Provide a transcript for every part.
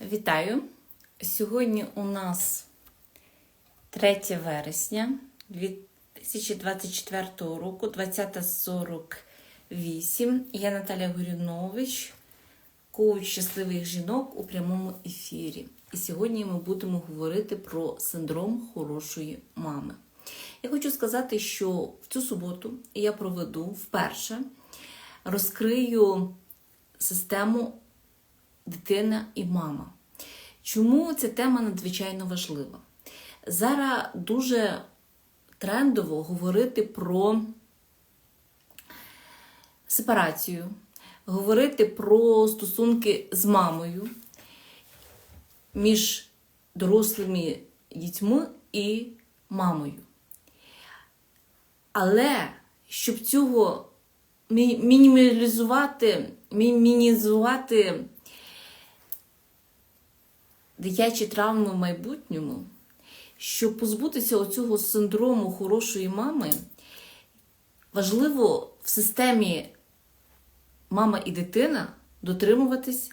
Вітаю! Сьогодні у нас 3 вересня 2024 року, 20.48. Я Наталя Горюнович, коуч щасливих жінок у прямому ефірі. І сьогодні ми будемо говорити про синдром хорошої мами. Я хочу сказати, що в цю суботу я проведу вперше розкрию систему дитина і мама. Чому ця тема надзвичайно важлива? Зараз дуже трендово говорити про сепарацію, говорити про стосунки з мамою між дорослими дітьми і мамою. Але щоб цього мі- мінімалізувати, мінімізувати дитячі травми в майбутньому, щоб позбутися оцього синдрому хорошої мами, важливо в системі мама і дитина дотримуватись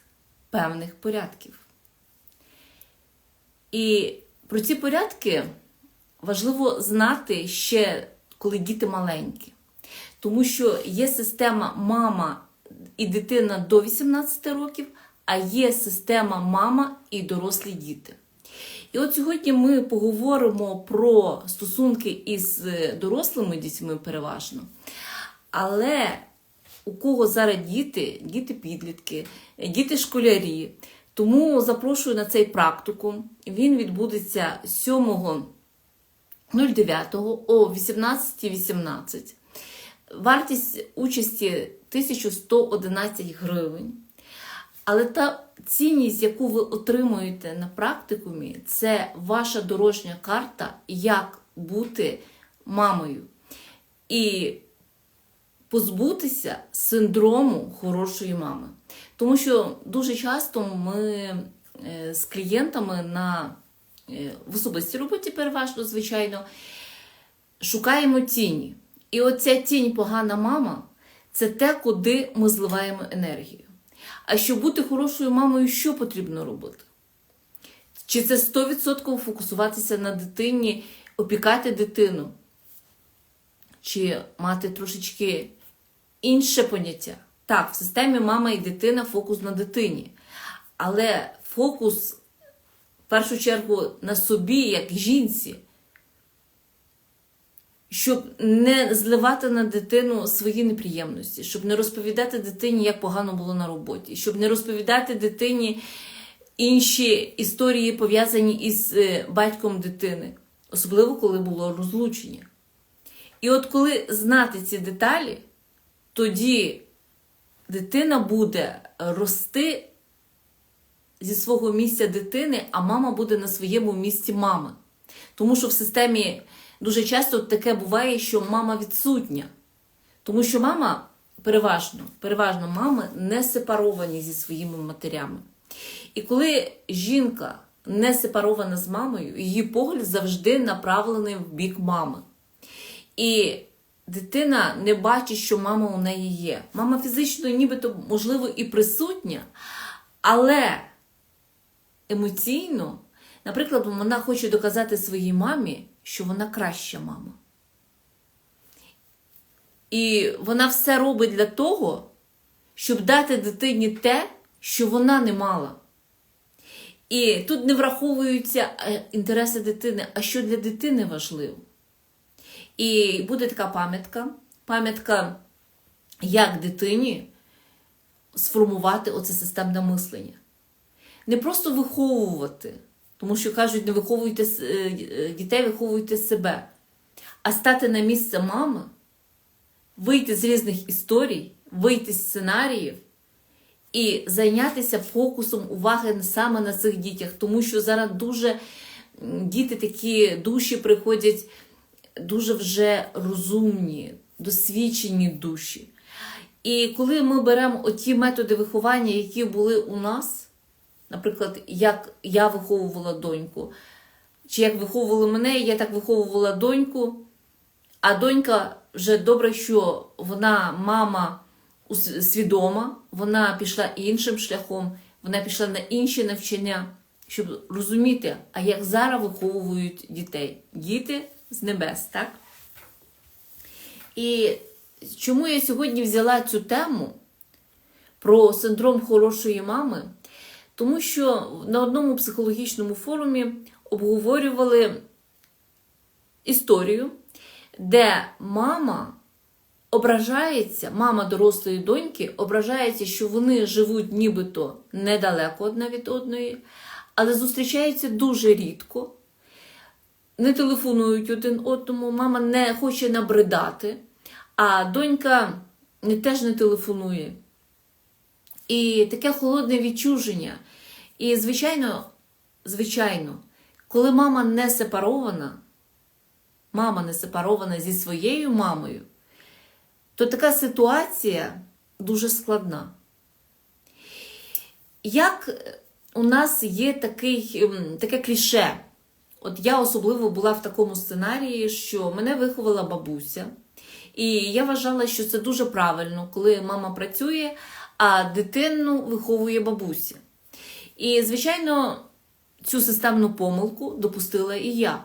певних порядків. І про ці порядки важливо знати ще, коли діти маленькі. Тому що є система мама і дитина до 18 років, а є система мама і дорослі діти. І от сьогодні ми поговоримо про стосунки із е, дорослими дітьми переважно. Але у кого зараз діти, діти-підлітки, діти-школярі. Тому запрошую на цей практикум. Він відбудеться 7.09 о 18.18. Вартість участі 1111 гривень. Але та цінність, яку ви отримуєте на практикумі, це ваша дорожня карта, як бути мамою. І позбутися синдрому хорошої мами. Тому що дуже часто ми е, з клієнтами на е, в особистій роботі, переважно, звичайно, шукаємо тіні. І оця тінь погана мама це те, куди ми зливаємо енергію. А щоб бути хорошою мамою, що потрібно робити? Чи це 100% фокусуватися на дитині, опікати дитину? Чи мати трошечки інше поняття? Так, в системі мама і дитина фокус на дитині. Але фокус в першу чергу на собі, як жінці, щоб не зливати на дитину свої неприємності, щоб не розповідати дитині, як погано було на роботі, щоб не розповідати дитині інші історії, пов'язані із е, батьком дитини, особливо коли було розлучення. І от коли знати ці деталі, тоді дитина буде рости зі свого місця дитини, а мама буде на своєму місці мами. Тому що в системі дуже часто таке буває, що мама відсутня. Тому що мама переважно, переважно мами не сепаровані зі своїми матерями. І коли жінка не сепарована з мамою, її погляд завжди направлений в бік мами. І дитина не бачить, що мама у неї є. Мама фізично, нібито, можливо, і присутня, але емоційно, наприклад, вона хоче доказати своїй мамі, що вона краща мама. І вона все робить для того, щоб дати дитині те, що вона не мала. І тут не враховуються е, інтереси дитини, а що для дитини важливо. І буде така пам'ятка, пам'ятка, як дитині сформувати оце системне мислення. Не просто виховувати, тому що кажуть, не виховуйте е, дітей, виховуйте себе, а стати на місце мами, вийти з різних історій, вийти з сценаріїв і зайнятися фокусом уваги саме на цих дітях, тому що зараз дуже діти такі душі приходять дуже вже розумні, досвідчені душі. І коли ми беремо оті методи виховання, які були у нас, наприклад, як я виховувала доньку, чи як виховували мене, я так виховувала доньку, а донька вже добре, що вона мама свідома, вона пішла іншим шляхом, вона пішла на інші навчання, щоб розуміти, а як зараз виховують дітей. Діти з небес, так? І чому я сьогодні взяла цю тему про синдром хорошої мами? Тому що на одному психологічному форумі обговорювали історію, де мама ображається, мама дорослої доньки ображається, що вони живуть нібито недалеко одна від одної, але зустрічаються дуже рідко, не телефонують один одному, мама не хоче набридати, а донька теж не телефонує. І таке холодне відчуження. І, звичайно, звичайно, коли мама не сепарована, мама не сепарована зі своєю мамою, то така ситуація дуже складна. Як у нас є такий, ем, таке кліше, от я особливо була в такому сценарії, що мене виховала бабуся, і я вважала, що це дуже правильно, коли мама працює, а дитину виховує бабуся. І, звичайно, цю системну помилку допустила і я.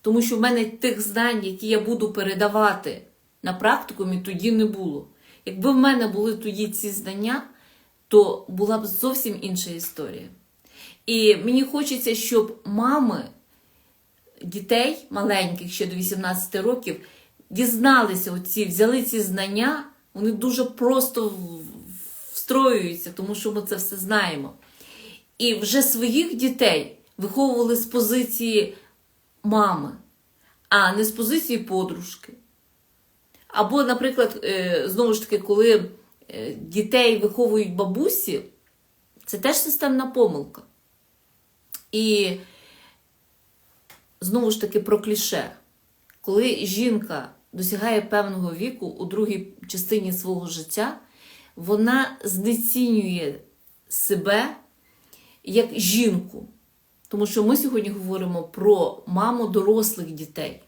Тому що в мене тих знань, які я буду передавати на практикумі, тоді не було. Якби в мене були тоді ці знання, то була б зовсім інша історія. І мені хочеться, щоб мами дітей маленьких ще до 18 років дізналися оці, взяли ці знання, вони дуже просто встроюються, тому що ми це все знаємо. І вже своїх дітей виховували з позиції мами, а не з позиції подружки. Або, наприклад, е, знову ж таки, коли е, дітей виховують бабусі, це теж системна помилка. І знову ж таки про кліше. Коли жінка досягає певного віку у другій частині свого життя, вона знецінює себе як жінку. Тому що ми сьогодні говоримо про маму дорослих дітей.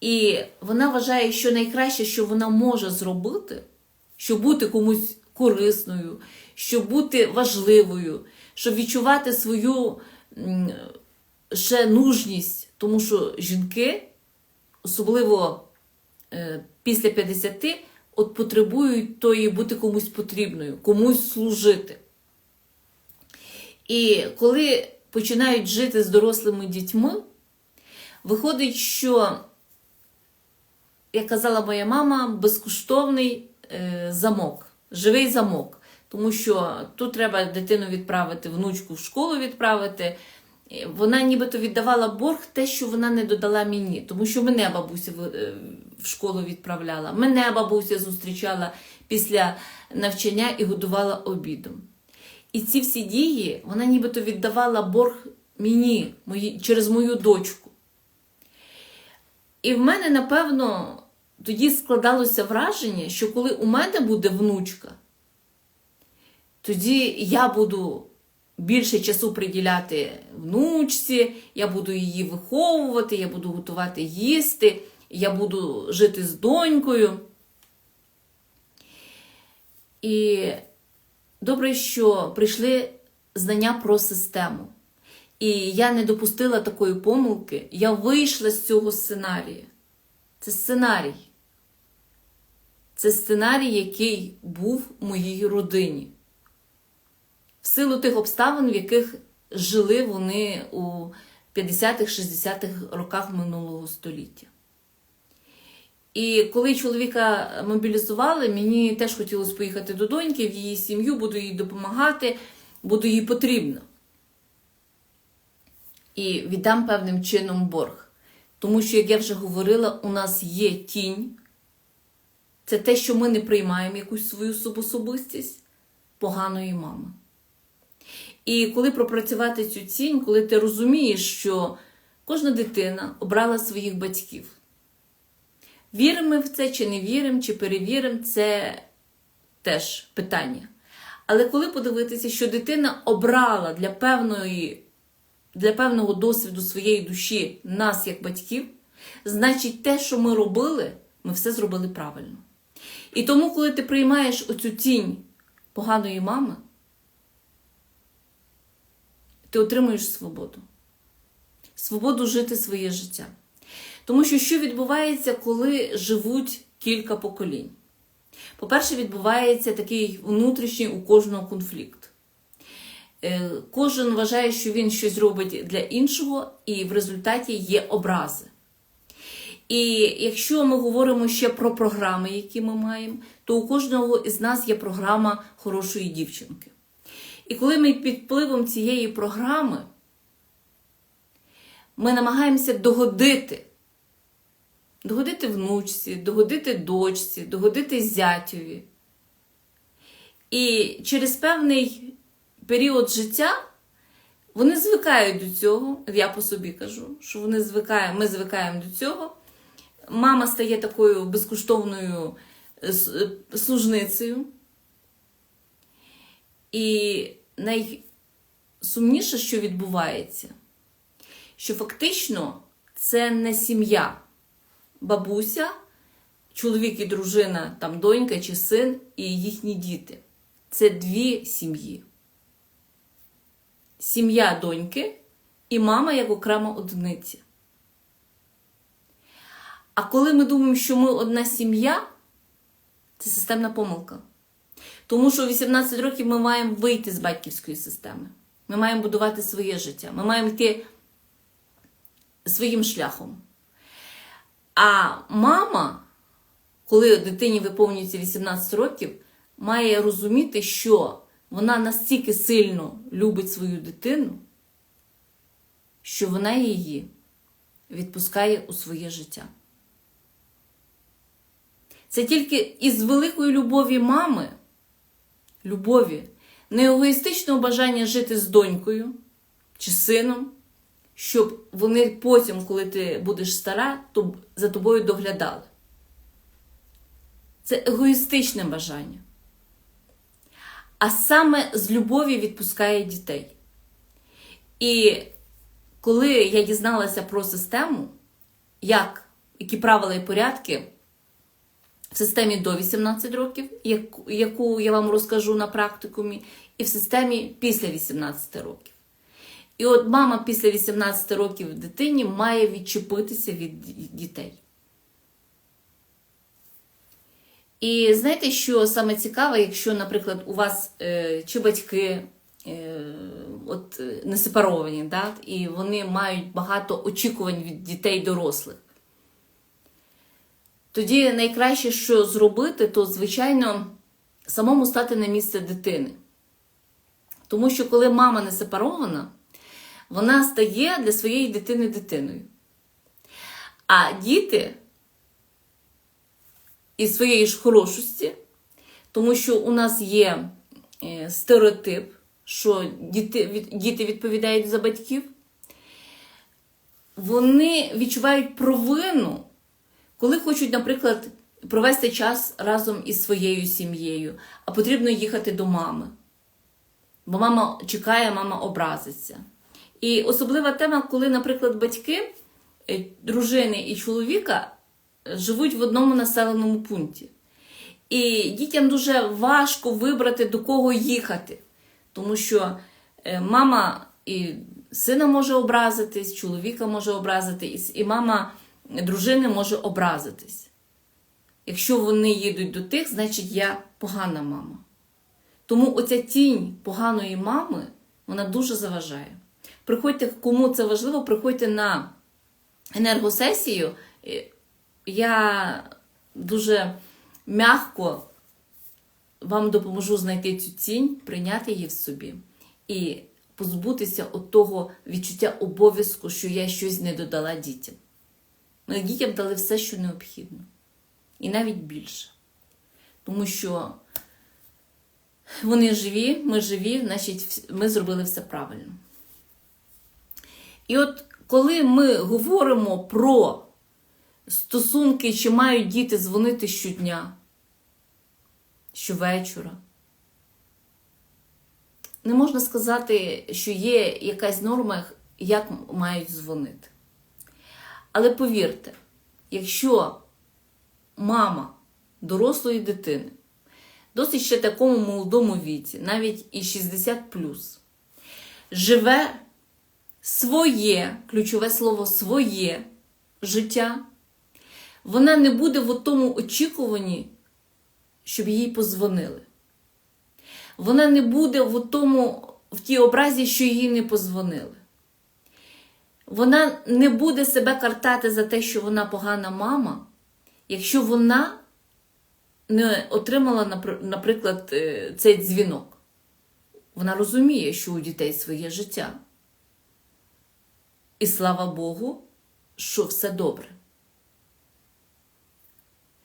І вона вважає, що найкраще, що вона може зробити, щоб бути комусь корисною, щоб бути важливою, щоб відчувати свою ще нужність. Тому що жінки, особливо е, після 50, от потребують тої бути комусь потрібною, комусь служити. І коли починають жити з дорослими дітьми, виходить, що, як казала моя мама, безкоштовний е, замок, живий замок. Тому що тут треба дитину відправити, внучку в школу відправити. Вона нібито віддавала борг те, що вона не додала мені, тому що мене бабуся в школу відправляла, мене бабуся зустрічала після навчання і годувала обідом. І ці всі дії вона нібито віддавала борг мені мої, через мою дочку. І в мене, напевно, тоді складалося враження, що коли у мене буде внучка, тоді я буду більше часу приділяти внучці, я буду її виховувати, я буду готувати їсти, я буду жити з донькою. І добре, що прийшли знання про систему. І я не допустила такої помилки, я вийшла з цього сценарія. Це сценарій. Це сценарій, який був у моїй родині. В силу тих обставин, в яких жили вони у 50-х-60-х роках минулого століття. І коли чоловіка мобілізували, мені теж хотілося поїхати до доньки в її сім'ю, буду їй допомагати, буду їй потрібно. І віддам певним чином борг. Тому що, як я вже говорила, у нас є тінь. Це те, що ми не приймаємо якусь свою особистість поганої мами. І коли пропрацювати цю тінь, коли ти розумієш, що кожна дитина обрала своїх батьків. Віримо ми в це, чи не віримо, чи перевіримо, це теж питання. Але коли подивитися, що дитина обрала для певної, для певного досвіду своєї душі нас як батьків, значить те, що ми робили, ми все зробили правильно. І тому, коли ти приймаєш оцю тінь поганої мами, ти отримуєш свободу. Свободу жити своє життя. Тому що що відбувається, коли живуть кілька поколінь? По-перше, відбувається такий внутрішній у кожного конфлікт. Е, Кожен вважає, що він щось робить для іншого, і в результаті є образи. І якщо ми говоримо ще про програми, які ми маємо, то у кожного із нас є програма хорошої дівчинки. І коли ми під впливом цієї програми ми намагаємося догодити, догодити внучці, догодити дочці, догодити зятєві. І через певний період життя вони звикають до цього. Я по собі кажу, що вони звикають, ми звикаємо до цього. Мама стає такою безкоштовною е, е, служницею. І найсумніше, що відбувається, що фактично це не сім'я, бабуся, чоловік і дружина, там донька чи син і їхні діти. Це дві сім'ї. Сім'я доньки і мама як окрема одиниця. А коли ми думаємо, що ми одна сім'я, це системна помилка. Тому що у 18 років ми маємо вийти з батьківської системи. Ми маємо будувати своє життя. Ми маємо йти своїм шляхом. А мама, коли дитині виповнюється 18 років, має розуміти, що вона настільки сильно любить свою дитину, що вона її відпускає у своє життя. Це тільки із великої любові мами, любові, не егоїстичного бажання жити з донькою чи сином, щоб вони потім, коли ти будеш стара, то за тобою доглядали. Це егоїстичне бажання. А саме з любові відпускає дітей. І коли я дізналася про систему, як, які правила і порядки в системі до 18 років, яку- я вам розкажу на практикумі, і в системі після 18 років. І от мама після 18 років дитині має відчепитися від дітей. І знаєте, що саме цікаве, якщо, наприклад, у вас е, чи батьки е, от, е, не сепаровані, да, і вони мають багато очікувань від дітей дорослих. Тоді найкраще, що зробити, то, звичайно, самому стати на місце дитини. Тому що коли мама не сепарована, вона стає для своєї дитини дитиною. А діти із своєї ж хорошості, тому що у нас є е, стереотип, що діти, діти відповідають за батьків, вони відчувають провину, коли хочуть, наприклад, провести час разом із своєю сім'єю, а потрібно їхати до мами. Бо мама чекає, мама образиться. І особлива тема, коли, наприклад, батьки е, дружини і чоловіка е, живуть в одному населеному пункті. І дітям дуже важко вибрати, до кого їхати. Тому що е, мама і сина може образитись, чоловіка може образитись, і мама дружини може образитись. Якщо вони їдуть до тих, значить я погана мама. Тому оця тінь поганої мами, вона дуже заважає. Приходьте, кому це важливо, приходьте на енергосесію. Я дуже м'яко вам допоможу знайти цю тінь, прийняти її в собі і позбутися от того відчуття обов'язку, що я щось не додала дітям. Ми дітям дали все, що необхідно. І навіть більше. Тому що вони живі, ми живі, значить, ми зробили все правильно. І от коли ми говоримо про стосунки, чи мають діти дзвонити щодня, щовечора, не можна сказати, що є якась норма, як мають дзвонити. Але повірте, якщо мама дорослої дитини, досить ще такому молодому віці, навіть і 60 живе своє, ключове слово своє життя, вона не буде в тому очікуванні, щоб їй позвонили. Вона не буде в тому, в тій образі, що їй не позвонили. Вона не буде себе картати за те, що вона погана мама, якщо вона не отримала, наприклад, е, цей дзвінок. Вона розуміє, що у дітей своє життя. І слава Богу, що все добре.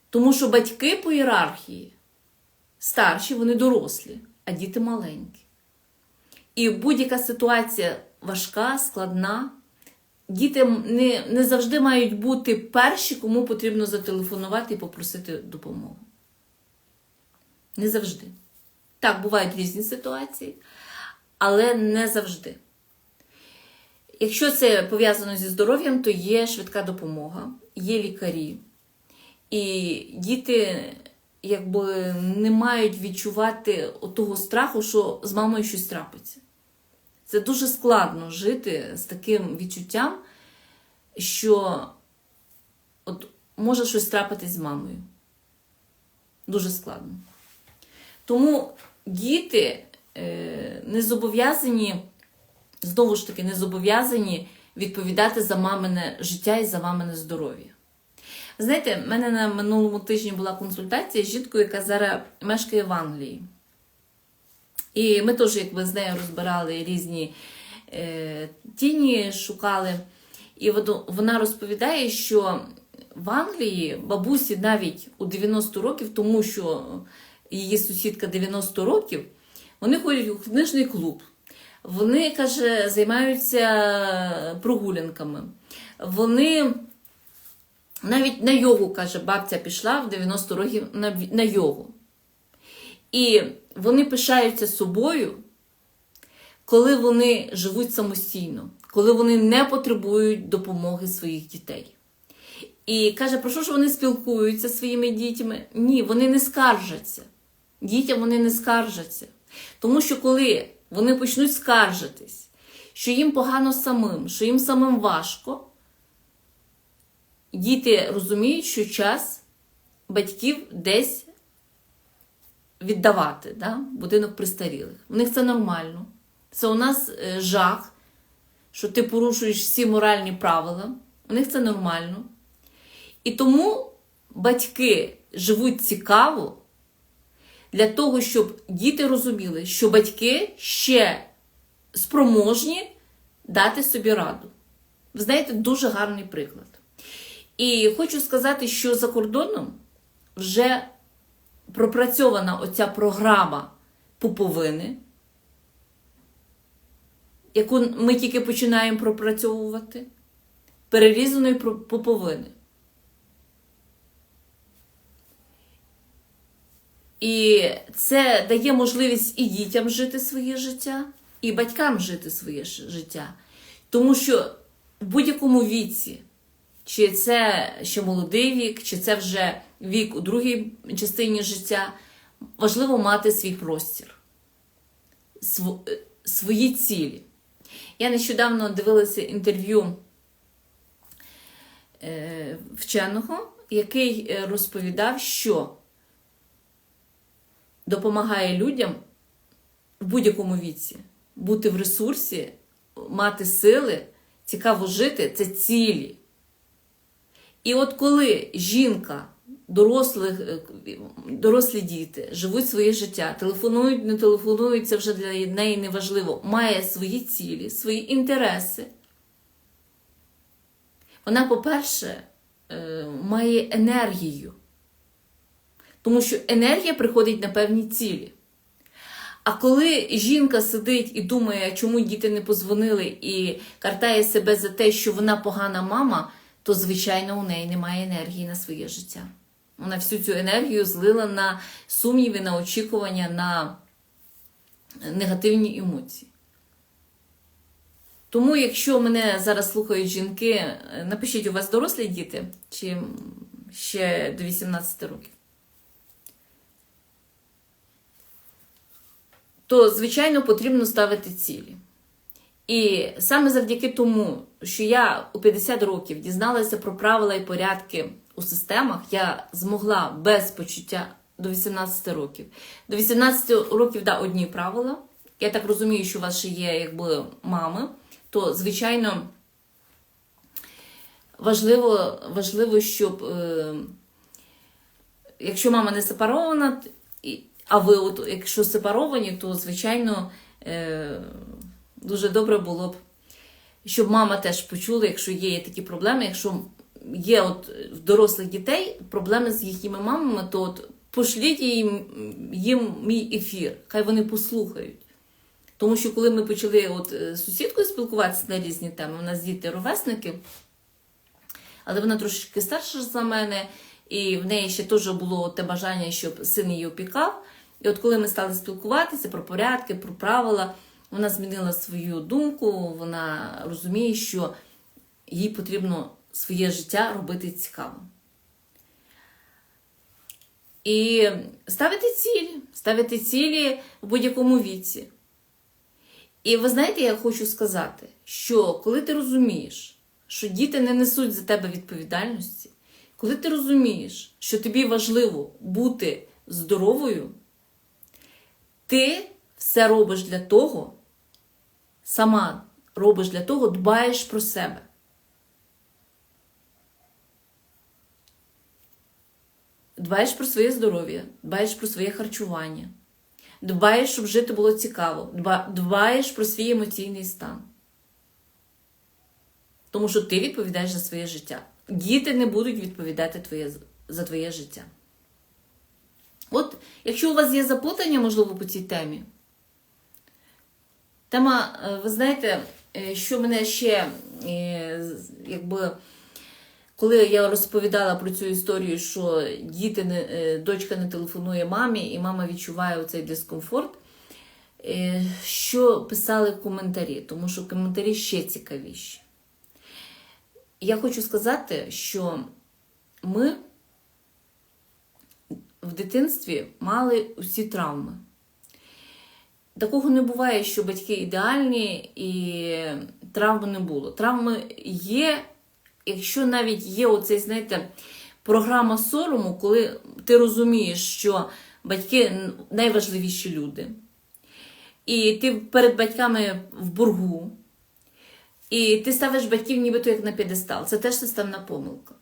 Тому що батьки по ієрархії старші, вони дорослі, а діти маленькі. І будь-яка ситуація важка, складна. Діти не, не завжди мають бути перші, кому потрібно зателефонувати і попросити допомогу. Не завжди. Так, бувають різні ситуації, але не завжди. Якщо це пов'язано зі здоров'ям, то є швидка допомога, є лікарі. І діти якби не мають відчувати того страху, що з мамою щось трапиться. Це дуже складно жити з таким відчуттям, що от може щось трапитись з мамою. Дуже складно. Тому діти е, не зобов'язані, знову ж таки, не зобов'язані відповідати за мамине життя і за мамине здоров'я. Знаєте, в мене на минулому тижні була консультація з жінкою, яка зараз мешкає в Англії. І ми теж, якби з нею розбирали різні е, тіні, шукали. І вона розповідає, що в Англії бабусі навіть у 90 років, тому що її сусідка 90 років, вони ходять у книжний клуб. Вони, каже, займаються прогулянками. Вони навіть на йогу, каже, бабця пішла в 90 років на, йогу. І вони пишаються собою, коли вони живуть самостійно, коли вони не потребують допомоги своїх дітей. І каже, про що ж вони спілкуються зі своїми дітьми? Ні, вони не скаржаться. Дітям вони не скаржаться. Тому що коли вони почнуть скаржитись, що їм погано самим, що їм самим важко, діти розуміють, що час батьків десь віддавати, да? будинок престарілих. У них це нормально. Це у нас е, жах, що ти порушуєш всі моральні правила. У них це нормально. І тому батьки живуть цікаво для того, щоб діти розуміли, що батьки ще спроможні дати собі раду. Ви знаєте, дуже гарний приклад. І хочу сказати, що за кордоном вже пропрацьована оця програма пуповини, яку ми тільки починаємо пропрацьовувати, перерізаної пуповини. І це дає можливість і дітям жити своє життя, і батькам жити своє життя. Тому що в будь-якому віці, чи це ще молодий вік, чи це вже вік у другій частині життя, важливо мати свій простір, свої цілі. Я нещодавно дивилася інтерв'ю е, вченого, який е, розповідав, що допомагає людям в будь-якому віці бути в ресурсі, мати сили, цікаво жити це цілі. І от коли жінка, дорослих, дорослі діти живуть своє життя, телефонують, не телефонують, це вже для неї неважливо, має свої цілі, свої інтереси. Вона, по-перше, е, має енергію. Тому що енергія приходить на певні цілі. А коли жінка сидить і думає, чому діти не позвонили, і картає себе за те, що вона погана мама, то, звичайно, у неї немає енергії на своє життя. Вона всю цю енергію злила на сумніви, на очікування, на негативні емоції. Тому, якщо мене зараз слухають жінки, напишіть, у вас дорослі діти чи ще до 18 років. То, звичайно, потрібно ставити цілі. І саме завдяки тому, що я у 50 років дізналася про правила і порядки у системах, я змогла без почуття до 18 років. До 18 років, да, одні правила. Я так розумію, що у вас ще є якби мами, то звичайно важливо, важливо щоб е, якщо мама не сепарована, а ви, от, якщо сепаровані, то звичайно е, дуже добре було б, щоб мама теж почула, якщо є такі проблеми, якщо є от в дорослих дітей проблеми з їхніми мамами, то от пошліть їм, їм мій ефір, хай вони послухають. Тому що коли ми почали от, е, з сусідкою спілкуватися на різні теми, у нас діти ровесники, але вона трошечки старша за мене, і в неї ще теж було те бажання, щоб син її опікав. І от коли ми стали спілкуватися про порядки, про правила, вона змінила свою думку, вона розуміє, що їй потрібно своє життя робити цікавим. І ставити цілі, ставити цілі в будь-якому віці. І ви знаєте, я хочу сказати, що коли ти розумієш, що діти не несуть за тебе відповідальності, коли ти розумієш, що тобі важливо бути здоровою, ти все робиш для того, сама робиш для того, дбаєш про себе. Дбаєш про своє здоров'я, дбаєш про своє харчування, дбаєш, щоб жити було цікаво, дбаєш про свій емоційний стан. Тому що ти відповідаєш за своє життя. Діти не будуть відповідати твоє, за твоє життя. От, якщо у вас є запитання, можливо, по цій темі, тема, е, ви знаєте, е, що мене ще, е, якби, коли я розповідала про цю історію, що діти не, дочка не телефонує мамі, і мама відчуває цей дискомфорт, що писали коментарі, тому що коментарі ще цікавіші. Я хочу сказати, що ми в дитинстві мали усі травми. Такого не буває, що батьки ідеальні і травми не було. Травми є, якщо навіть є оцей, знаєте, програма сорому, коли ти розумієш, що батьки найважливіші люди. І ти перед батьками в боргу, і ти ставиш батьків нібито як на п'єдестал. Це теж системна помилка.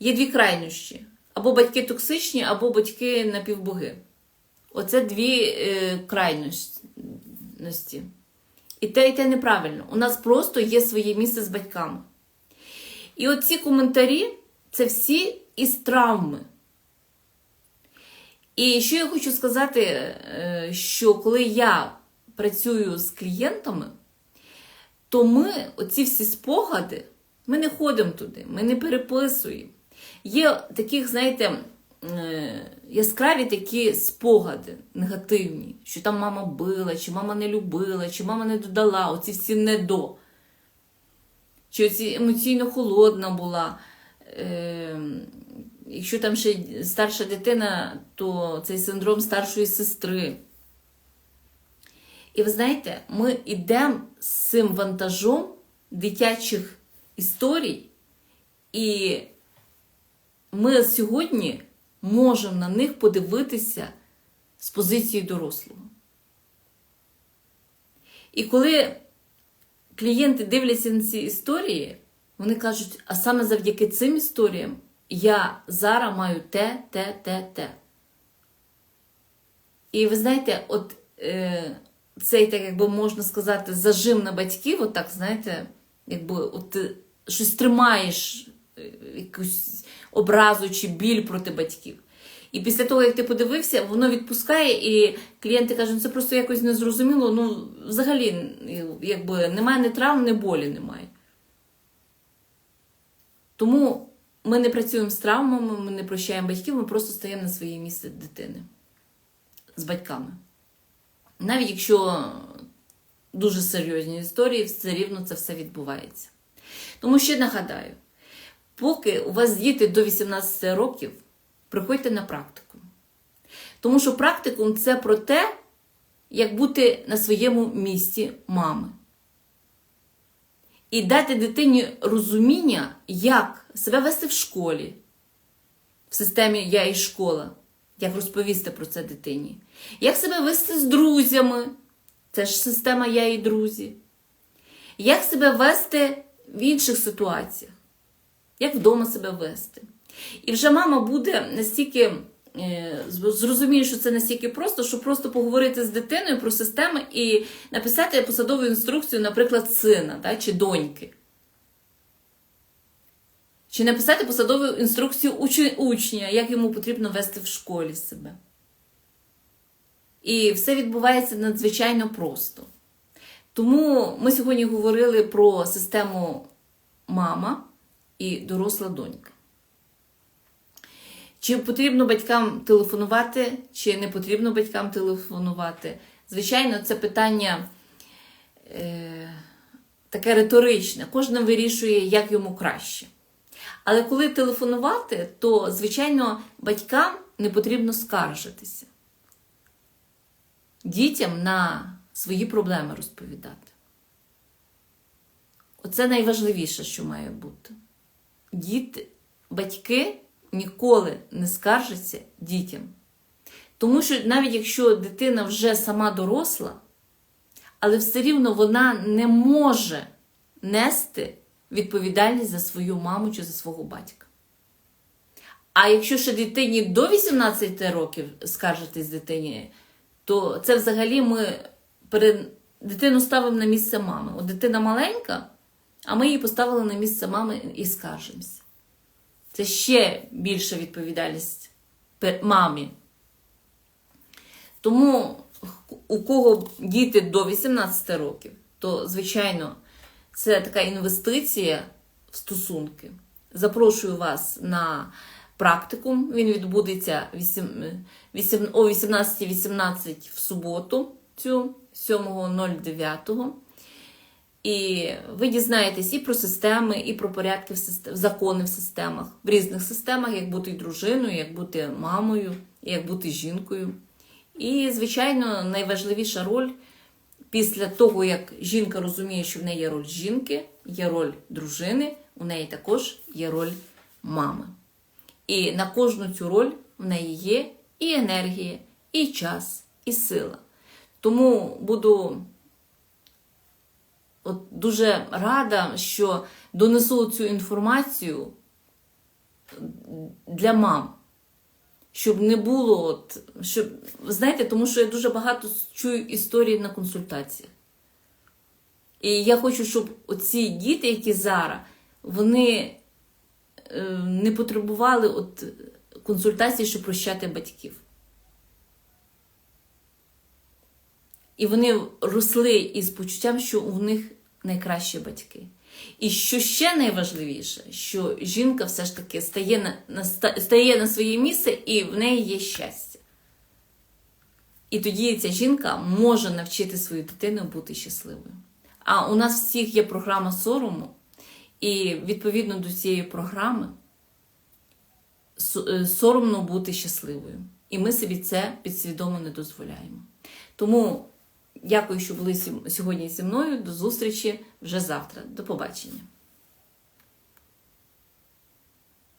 Є дві крайнощі: або батьки токсичні, або батьки напівбоги. Оце дві е, крайності. І те, і те неправильно. У нас просто є своє місце з батьками. І оці коментарі це всі із травми. І що я хочу сказати, е, що коли я працюю з клієнтами, то ми, оці всі спогади, ми не ходимо туди, ми не переписуємо. Є таких, знаєте, е, яскраві такі спогади негативні, що там мама била, чи мама не любила, чи мама не додала, оці всі не до. Чи оці емоційно холодна була. Е, Якщо там ще старша дитина, то цей синдром старшої сестри. І ви знаєте, ми йдемо з цим вантажом дитячих історій, і ми сьогодні можемо на них подивитися з позиції дорослого. І коли клієнти дивляться на ці історії, вони кажуть, а саме завдяки цим історіям я зараз маю те, те, те, те. І ви знаєте, от е, цей, так якби можна сказати, зажим на батьків, от знаєте, якби от щось тримаєш, якусь образу чи біль проти батьків. І після того, як ти подивився, воно відпускає, і клієнти кажуть, «Ну, це просто якось незрозуміло. Ну, взагалі, якби немає ні травм, ні болі немає. Тому ми не працюємо з травмами, ми не прощаємо батьків, ми просто стаємо на своє місце дитини з батьками. Навіть якщо дуже серйозні історії, все рівно це все відбувається. Тому ще нагадаю, поки у вас діти до 18 років, приходьте на практику. Тому що практикум це про те, як бути на своєму місці мами. І дати дитині розуміння, як себе вести в школі, в системі Я і школа, як розповісти про це дитині, як себе вести з друзями, це ж система Я і друзі, як себе вести в інших ситуаціях, як вдома себе вести. І вже мама буде настільки е, зрозуміє, що це настільки просто, що просто поговорити з дитиною про системи і написати посадову інструкцію, наприклад, сина да, чи доньки. Чи написати посадову інструкцію уч- учня, як йому потрібно вести в школі себе. І все відбувається надзвичайно просто. Тому ми сьогодні говорили про систему мама і доросла донька. Чи потрібно батькам телефонувати, чи не потрібно батькам телефонувати? Звичайно, це питання е, таке риторичне. Кожен вирішує, як йому краще. Але коли телефонувати, то, звичайно, батькам не потрібно скаржитися. Дітям на свої проблеми розповідати. Оце найважливіше, що має бути. Діти, батьки ніколи не скаржаться дітям. Тому що навіть якщо дитина вже сама доросла, але все рівно вона не може нести відповідальність за свою маму чи за свого батька. А якщо ще дитині до 18 років скаржитись дитині, то це взагалі ми дитину ставимо на місце мами. От дитина маленька, а ми її поставили на місце мами і скаржимося. Це ще більша відповідальність мамі. Тому у кого діти до 18 років, то, звичайно, це така інвестиція в стосунки. Запрошую вас на практикум. Він відбудеться о 18.18 в суботу, цю 7.09. І ви дізнаєтесь і про системи, і про порядки в систем, закони в системах, в різних системах, як бути дружиною, як бути мамою, як бути жінкою. І, звичайно, найважливіша роль після того, як жінка розуміє, що в неї є роль жінки, є роль дружини, у неї також є роль мами. І на кожну цю роль в неї є і енергія, і час, і сила. Тому буду от дуже рада, що донесу цю інформацію для мам. Щоб не було, от, щоб, знаєте, тому що я дуже багато чую історій на консультаціях. І я хочу, щоб оці діти, які зараз, вони е, не потребували от консультацій, щоб прощати батьків. І вони росли із почуттям, що у них найкращі батьки. І що ще найважливіше, що жінка все ж таки стає на, на, стає на своє місце і в неї є щастя. І тоді ця жінка може навчити свою дитину бути щасливою. А у нас всіх є програма сорому, і відповідно до цієї програми е, соромно бути щасливою. І ми собі це підсвідомо не дозволяємо. Тому дякую, що були сьогодні зі мною. До зустрічі вже завтра. До побачення.